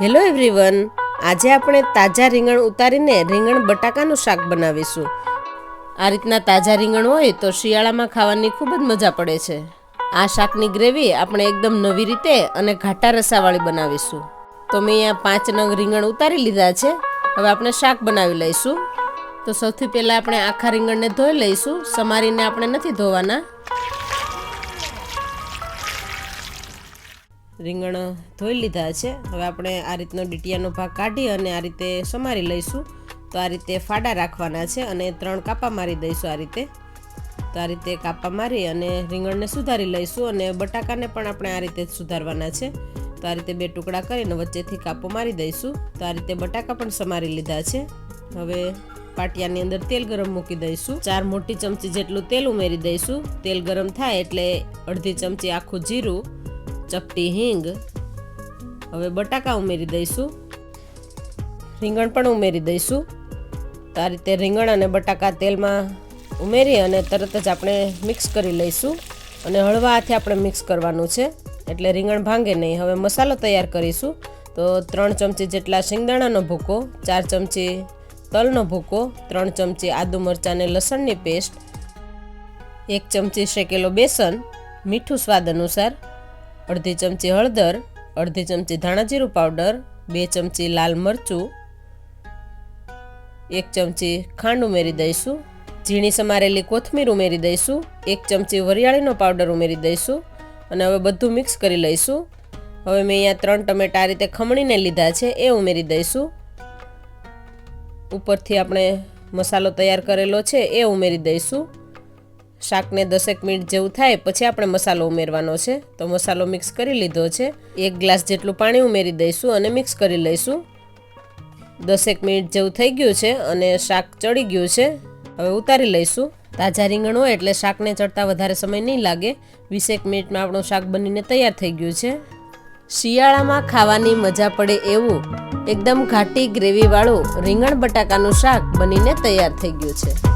Hello everyone, આજે આપણે તાજા રીંગણ ઉતારીને રીંગણ બટાકાનું શાક બનાવીશું. આ રીતના તાજા રીંગણ હોય તો શિયાળામાં ખાવાની ખૂબ જ મજા પડે છે. આ શાકની ગ્રેવી આપણે એકદમ નવી રીતે અને ઘાટા રસાવાળી બનાવીશું. તો મેં અહીંયા પાંચ નંગ રીંગણ ઉતારી લીધા છે. હવે આપણે શાક બનાવી લઈશું. તો સૌથી પહેલાં આપણે આખા રીંગણને ધોઈ લઈશું. સમારીને આપણે નથી ધોવાના. રીંગણ ધોઈ લીધા છે. હવે આપણે આ રીતનો ડીટીયાનો ભાગ કાઢી અને આ રીતે સમારી લઈશું. તો આ રીતે ફાડા રાખવાના છે અને ત્રણ કાપા મારી દઈશું આ રીતે. તો આ રીતે કાપા મારી અને રીંગણને સુધારી લઈશું અને બટાકાને પણ આપણે આ રીતે સુધારવાના છે. તો આ રીતે બે ટુકડા કરીને વચ્ચેથી કાપો મારી દઈશું. તો આ રીતે બટાકા પણ સમારી લીધા છે. હવે પાટિયાની અંદર તેલ ગરમ મૂકી દઈશું. ચાર મોટી ચમચી જેટલું તેલ ઉમેરી દઈશું. તેલ ગરમ થાય એટલે અડધી ચમચી આખું જીરું ચપટી હિંગ. હવે બટાકા ઉમેરી દઈશું. રીંગણ પણ ઉમેરી દઈશું. તો આ રીતે રીંગણ અને બટાકા તેલમાં ઉમેરી અને તરત જ આપણે મિક્સ કરી લઈશું. અને હળવા હાથે આપણે મિક્સ કરવાનું છે. એટલે રીંગણ ભાંગે નહીં. હવે મસાલો તૈયાર કરીશું. તો ત્રણ ચમચી જેટલા શિંગદાણાનો ભૂકો, ચાર ચમચી તલનો ભૂકો, ત્રણ ચમચી આદુ મરચાં અને લસણની પેસ્ટ, એક ચમચી શેકેલો બેસન, મીઠું સ્વાદ અનુસાર અડધી ચમચી હળદર, અડધી ચમચી ધાણા જીરું પાવડર, બે ચમચી લાલ મરચું, એક ચમચી ખાંડ ઉમેરી દઈશું, ઝીણી સમારેલી કોથમીર ઉમેરી દઈશું, એક ચમચી વરિયાળીનો પાવડર ઉમેરી દઈશું અને હવે બધું મિક્સ કરી લઈશું. હવે મેં અહીંયા ત્રણ ટમેટા આ રીતે ખમણીને લીધા છે, એ ઉમેરી દઈશું. ઉપરથી આપણે મસાલો તૈયાર કરેલો છે, એ ઉમેરી દઈશું. શાકને દસેક મિનિટ જેવું થાય, પછી આપણે મસાલો ઉમેરવાનો છે. તો મસાલો મિક્સ કરી લીધો છે. એક ગ્લાસ જેટલું પાણી ઉમેરી દઈશું અને મિક્સ કરી લઈશું. દસેક મિનિટ જેવું થઈ ગયું છે અને શાક ચડી ગયું છે. હવે ઉતારી લઈશું. તાજા રીંગણ હોય એટલે શાકને ચડતા વધારે સમય નહીં લાગે. વીસેક મિનિટમાં આપણું શાક બનીને તૈયાર થઈ ગયું છે. શિયાળામાં ખાવાની મજા પડે એવું. એકદમ ઘાટી ગ્રેવીવાળું રીંગણ બટાકાનું શાક બનીને તૈયાર થઈ ગયું છે.